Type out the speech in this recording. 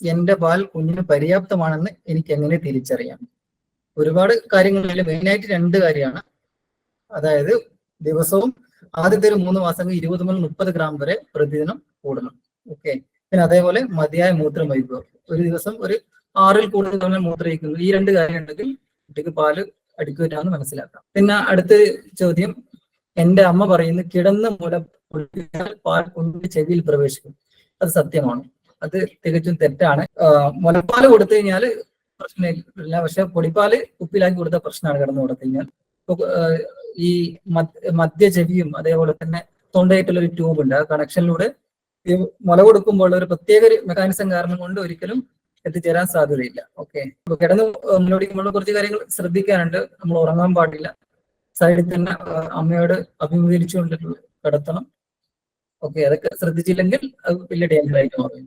എന്റെ പാൽ കുഞ്ഞിന് പര്യാപ്തമാണെന്ന് എനിക്ക് എങ്ങനെ തിരിച്ചറിയാം? ഒരുപാട് കാര്യങ്ങളിൽ മെയിനായിട്ട് രണ്ട് കാര്യമാണ്. അതായത് ദിവസവും ആദ്യത്തെ ഒരു മൂന്ന് മാസം ഇരുപത് മുതൽ മുപ്പത് ഗ്രാം വരെ പ്രതിദിനം കൂടണം. ഓക്കെ പിന്നെ അതേപോലെ മതിയായ മൂത്രം വഹിക്കുക ഒരു ദിവസം ഒരു ആറിൽ കൂടുതൽ മൂത്രയിക്കുന്നു ഈ രണ്ട് കാര്യം ഉണ്ടെങ്കിൽ കുട്ടിക്ക് പാൽ അടിക്കൂറ്റാന്ന് മനസ്സിലാക്കാം. പിന്നെ അടുത്ത ചോദ്യം എന്റെ അമ്മ പറയുന്നു കിടന്ന മുലപ്പാൽ പാൽ കൊണ്ട് ചെവിയിൽ പ്രവേശിക്കും. അത് സത്യമാണ്. അത് തികച്ചും തെറ്റാണ്. മുലപ്പാൽ കൊടുത്തു കഴിഞ്ഞാൽ പ്രശ്നമില്ല. പക്ഷെ പൊടിപ്പാൽ ഉപ്പിലാക്കി കൊടുത്ത പ്രശ്നമാണ് കിടന്നു കൊടുത്തു കഴിഞ്ഞാൽ. ഈ മദ്യ ചെവിയും അതേപോലെ തന്നെ തൊണ്ടയായിട്ടുള്ള ഒരു ട്യൂബ് ഉണ്ട് ആ കണക്ഷനിലൂടെ ഈ മുല കൊടുക്കുമ്പോൾ ഒരു പ്രത്യേക ഒരു മെക്കാനിസം കാരണം കൊണ്ട് ഒരിക്കലും എത്തിച്ചേരാൻ സാധ്യതയില്ല. ഓക്കെ. കിടന്ന് മുന്നോടിക്കുമ്പോൾ കുറച്ച് കാര്യങ്ങൾ ശ്രദ്ധിക്കാനുണ്ട്. നമ്മൾ ഉറങ്ങാൻ പാടില്ല. സൈഡിൽ തന്നെ അമ്മയോട് അഭിമുഖീകരിച്ചുകൊണ്ട് കിടത്തണം. ഓക്കെ അതൊക്കെ ശ്രദ്ധിച്ചില്ലെങ്കിൽ അത് വലിയ ഡേഞ്ചർ ആയിട്ട് മാറും